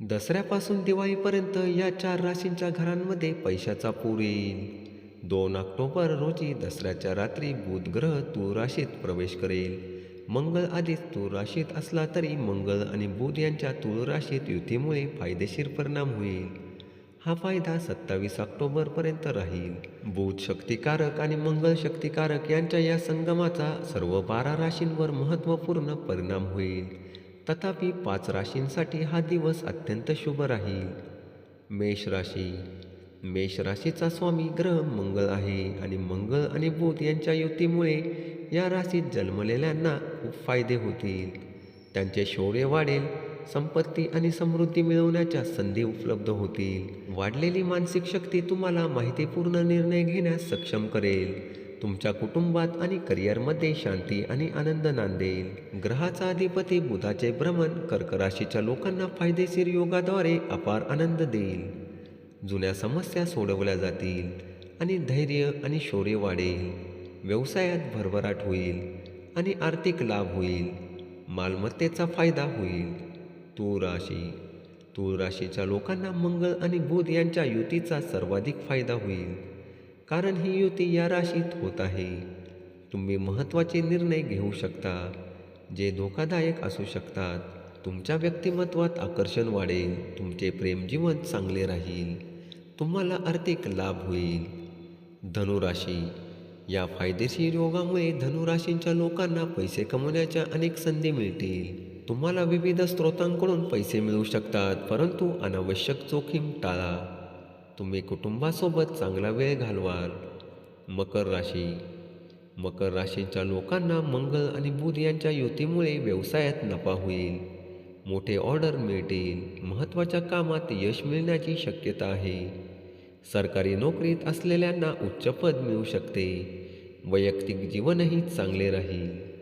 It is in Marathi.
दसऱ्यापासून दिवाळीपर्यंत या चार राशींच्या घरांमध्ये पैशाचा पूर येईल. दोन ऑक्टोबर रोजी दसऱ्याच्या रात्री बुध ग्रह राशीत प्रवेश करेल. मंगळ आधीच तूर राशीत असला तरी मंगळ आणि बुध यांच्या तूळ राशीत युतीमुळे फायदेशीर परिणाम होईल. हा फायदा सत्तावीस ऑक्टोबरपर्यंत राहील. बुध शक्तिकारक आणि मंगळ शक्तिकारक यांच्या या संगमाचा सर्व बारा राशींवर महत्त्वपूर्ण परिणाम होईल. तथापि पाच राशींसाठी हा दिवस अत्यंत शुभ राहील. मेष राशी. मेष राशीचा स्वामी ग्रह मंगळ आहे आणि मंगळ आणि बुध यांच्या युतीमुळे या राशीत जन्मलेल्यांना खूप फायदे होतील. त्यांचे शौर्य वाढेल संपत्ती आणि समृद्धी मिळवण्याच्या संधी उपलब्ध होतील. वाढलेली मानसिक शक्ती तुम्हाला माहितीपूर्ण निर्णय घेण्यास सक्षम करेल. तुमच्या कुटुंबात आणि करिअरमध्ये शांती आणि आनंद नांदेल. ग्रहाचा अधिपती बुधाचे भ्रमण कर्क राशीच्या लोकांना फायदेशीर योगाद्वारे अपार आनंद देईल. जुन्या समस्या सोडवल्या जातील आणि धैर्य आणि शौर्य वाढेल. व्यवसायात भरभराट होईल आणि आर्थिक लाभ होईल. मालमत्तेचा फायदा होईल. तूळ राशी तूळ राशीच्या लोकांना मंगळ आणि बुध यांच्या युतीचा सर्वाधिक फायदा होईल. कारण ही युती या राशीत होत आहे. तुम्ही महत्त्वाचे निर्णय घेऊ शकता जे धोकादायक असू शकतात. तुमच्या व्यक्तिमत्वात आकर्षण वाढेल तुमचे प्रेमजीवन चांगले राहील तुम्हाला आर्थिक लाभ होईल. धनुराशी या फायदेशीर योगामुळे धनुराशींच्या लोकांना पैसे कमवण्याच्या अनेक संधी मिळतील. तुम्हाला विविध स्रोतांकडून पैसे मिळू शकतात परंतु अनावश्यक जोखीम टाळा. तुम्ही कुटुंबासोबत चांगला वेळ घालवाल. मकर राशी. मकर राशीच्या लोकांना मंगळ आणि बुध यांच्या युतीमुळे व्यवसायात नफा होईल. मोठे ऑर्डर मिळतील. महत्त्वाच्या कामात यश मिळण्याची शक्यता आहे. सरकारी नोकरीत असलेल्यांना उच्च पद मिळू शकते. वैयक्तिक जीवनही चांगले राहील.